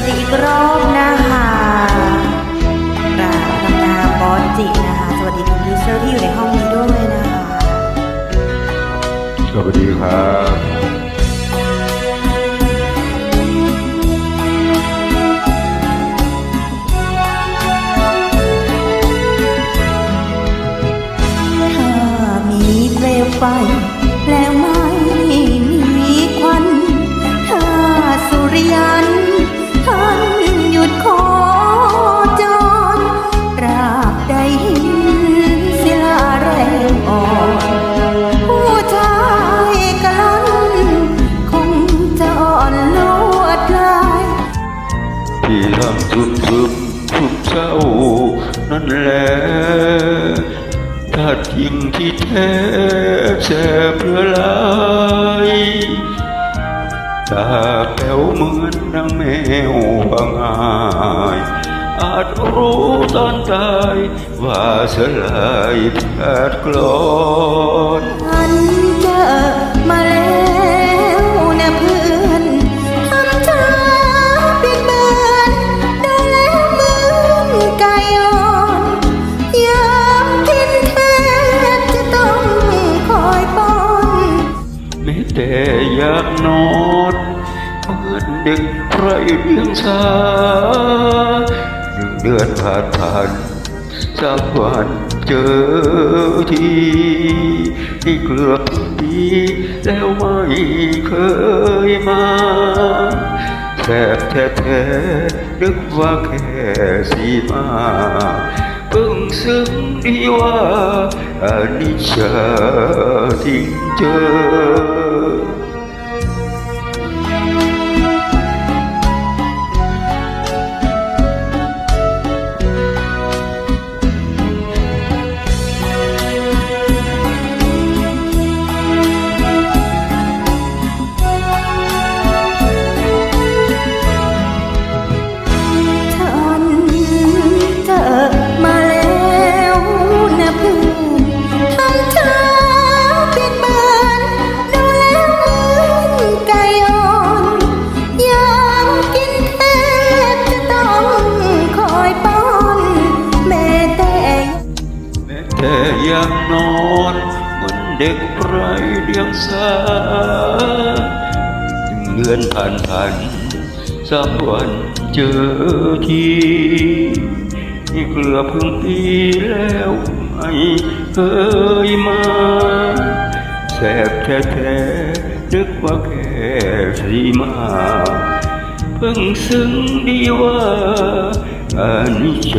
วัสดีอีกรอบนะคะกราบทำงานบอสจินะคะ สวัสดีทุกยูเซอร์ที่อยู่ในห้องนี้ด้วยนะคะสวัสดีครับถ้ามีเปลวไฟ ที่ทำสุดซึมทุกเศร้า นั่นแหละถ้าจริงที่แท้แสบเพื่อลายตาแป๋วเหมือนนางแมวบางอายอาจรู้ตอนตายว่าสลายแผดกลอ อยากนอนเหมือนเด็กไร้เดียงสาหนึ่งเดือนผ่านผ่านสักวันเจอทีที่เกือบปีแล้วไม่เคยมาแทบแท้ๆนึกว่าแค่สีมาเพิ่งซึ้งดีว่าอนิจจาทิ้งเจอ อยากนอนเหมือนเด็กไร้เดียงสาเดือนผ่านผ่านสามวันเจอทีนี่เกลือพิ่งปีแล้วไม่เคยมาแสบแท้ๆนึกว่าแค่สีมา เพิ่งซึ้งดีว่า อนิจ